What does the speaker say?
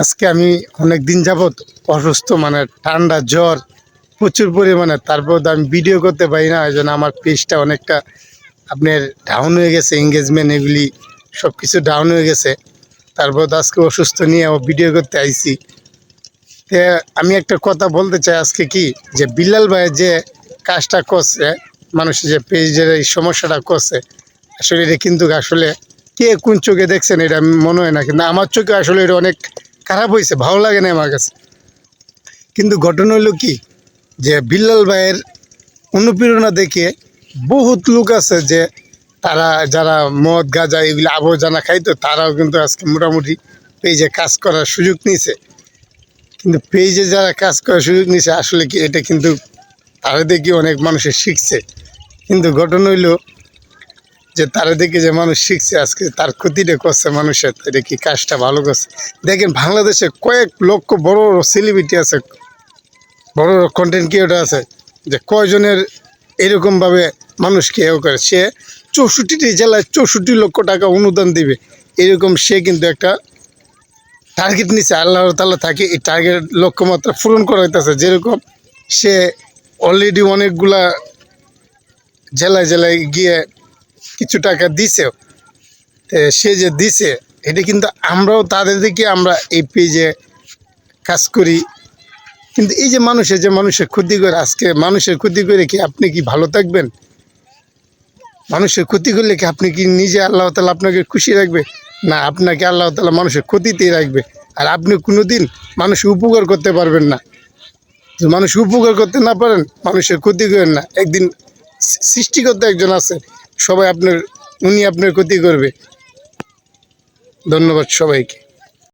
আজকে আমি অনেক দিন যাবত অসুস্থ মানে ঠান্ডা, জ্বর প্রচুর পরিমাণে। তারপর আমি ভিডিও করতে পারি না ওই জন্য আমার পেজটা অনেকটা আপনার ডাউন হয়ে গেছে এঙ্গেজমেন্ট এগুলি সব কিছু ডাউন হয়ে গেছে। তারপর আজকে অসুস্থ নিয়ে ভিডিও করতে আইছি। তে আমি একটা কথা বলতে চাই আজকে কি? যে বিল্লাল ভাই যে কাজটা করছে মানুষের যে পেজের এই সমস্যাটা করছে, আসলে এটা কিন্তু আসলে কে কোন চোখে দেখছেন এটা মনে হয় না, কিন্তু আমার চোখে আসলে এটা অনেক খারাপ হয়েছে, ভালো লাগে না আমার কাছে। কিন্তু ঘটনা হলো কি, যে বিল্লাল ভাইয়ের অনুপ্রেরণা দেখে বহুত লোক আছে যে তারা যারা মদ, গাঁজা এগুলো আবর্জনা খাইতো, তারাও কিন্তু আজকে মোটামুটি পেজে কাজ করার সুযোগ নিছে কিন্তু পেজে যারা কাজ করার সুযোগ নিছে আসলে কি এটা কিন্তু তারা দেখে অনেক মানুষের শিখছে। কিন্তু ঘটনা হইল যে তারা দেখে যে মানুষ শিখছে আজকে, তার ক্ষতিটা করছে মানুষের এটা কি কাজটা ভালো করছে? দেখেন বাংলাদেশে কয়েক লক্ষ বড় বড় সেলিব্রিটি আছে, বড় বড় কন্টেন্ট ক্রিয়েটার আছে, যে কয়জনের এরকমভাবে মানুষকে এও করে? সে চৌষট্টিটি জেলায় চৌষট্টি লক্ষ টাকা অনুদান দিবে, এরকম সে কিন্তু একটা টার্গেট নিচ্ছে আল্লাহ তাল্লাহ থাকে এই টার্গেট লক্ষ্যমাত্রা পূরণ করা হইতেছে যেরকম সে অলরেডি অনেকগুলা জেলায় জেলায় গিয়ে কিছু টাকা দিছেও সে যে দিছে, এটা কিন্তু আমরাও তাদের দিকে আমরা এই পেজে কাজ করি। কিন্তু এই যে মানুষের যে মানুষের ক্ষতি করে, আজকে মানুষের ক্ষতি করে কি আপনি কি ভালো থাকবেন? মানুষের ক্ষতি করলে কি আপনি কি নিজে আল্লাহ তালা আপনাকে খুশি রাখবে? না, আপনাকে আল্লাহ তালা মানুষের ক্ষতিতেই রাখবে। আর আপনি কোনোদিন মানুষ উপকার করতে পারবেন না। মানুষ উপকার করতে না পারেন, মানুষের ক্ষতি করেন না। একদিন সৃষ্টিকর্তা একজন আছে সবাই আপনার উনি আপনার ক্ষতি করবে। ধন্যবাদ সবাইকে।